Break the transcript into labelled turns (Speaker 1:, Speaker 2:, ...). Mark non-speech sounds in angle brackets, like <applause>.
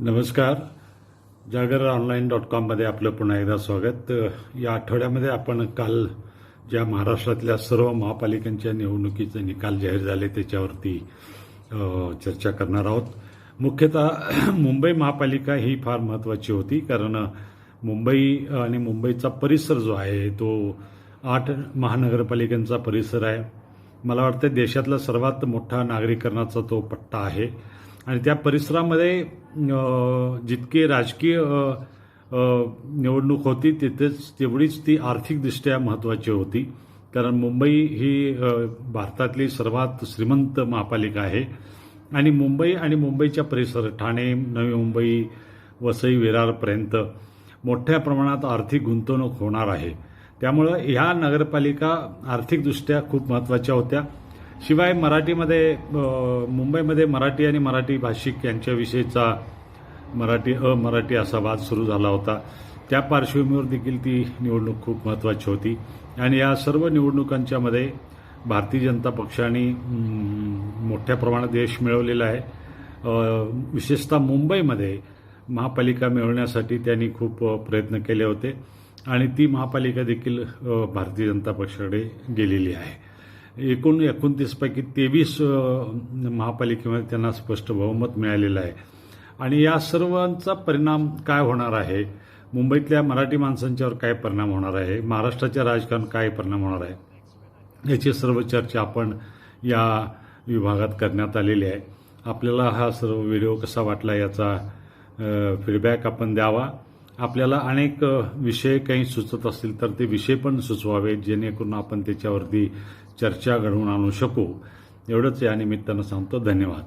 Speaker 1: नमस्कार. जागर online dot कॉममध्ये आपलं पुन्हा एकदा स्वागत. या आठवड्यामध्ये आपण काल ज्या महाराष्ट्रातल्या सर्व महापालिकांच्या निवडणुकीचे निकाल जाहीर झाले त्याच्यावरती चर्चा करणार आहोत. मुख्यतः <clears throat> मुंबई महापालिका ही फार महत्त्वाची होती कारण मुंबई आणि मुंबईचा परिसर जो आहे तो आठ महानगरपालिकांचा परिसर आहे. मला वाटतं देशातला सर्वात मोठा नागरीकरणाचा तो पट्टा आहे. आणि त्या परिसरामध्ये जितकी राजकीय निवडणूक होती तिथेच तेवढीच ती आर्थिकदृष्ट्या महत्त्वाची होती. कारण मुंबई ही भारतातली सर्वात श्रीमंत महापालिका आहे. आणि मुंबई आणि मुंबईच्या परिसर ठाणे नवी मुंबई वसई विरारपर्यंत मोठ्या प्रमाणात आर्थिक गुंतवणूक होणार आहे. त्यामुळं ह्या नगरपालिका आर्थिकदृष्ट्या खूप महत्त्वाच्या होत्या. शिवाय मराठीमध्ये मुंबईमध्ये मराठी आणि मराठी भाषिक यांच्याविषयीचा मराठी अ मराठी असा वाद सुरू झाला होता. त्या पार्श्वभूमीवर देखील ती निवडणूक खूप महत्त्वाची होती. आणि या सर्व निवडणुकांच्यामध्ये भारतीय जनता पक्षाने मोठ्या प्रमाणात यश मिळवलेलं आहे. विशेषतः मुंबईमध्ये महापालिका मिळवण्यासाठी त्यांनी खूप प्रयत्न केले होते. आणि ती महापालिका देखील भारतीय जनता पक्षाकडे गेलेली आहे. एकूण एकोणतीसपैकी तेवीस महापालिकेमध्ये त्यांना स्पष्ट बहुमत मिळालेलं आहे. आणि या सर्वांचा परिणाम काय होणार आहे? मुंबईतल्या मराठी माणसांच्यावर काय परिणाम होणार आहे? महाराष्ट्राच्या राजकारण काय परिणाम होणार आहे? याची सर्व चर्चा आपण या विभागात करण्यात आलेली आहे. आपल्याला हा सर्व व्हिडिओ कसा वाटला याचा फीडबॅक आपण द्यावा. आपल्याला अनेक विषय काही सुचत असतील तर ते विषय पण सुचवावे जेणेकरून आपण त्याच्यावरती चर्चा घडवून आणू शकू. एवढंच या निमित्तानं सांगतो. धन्यवाद.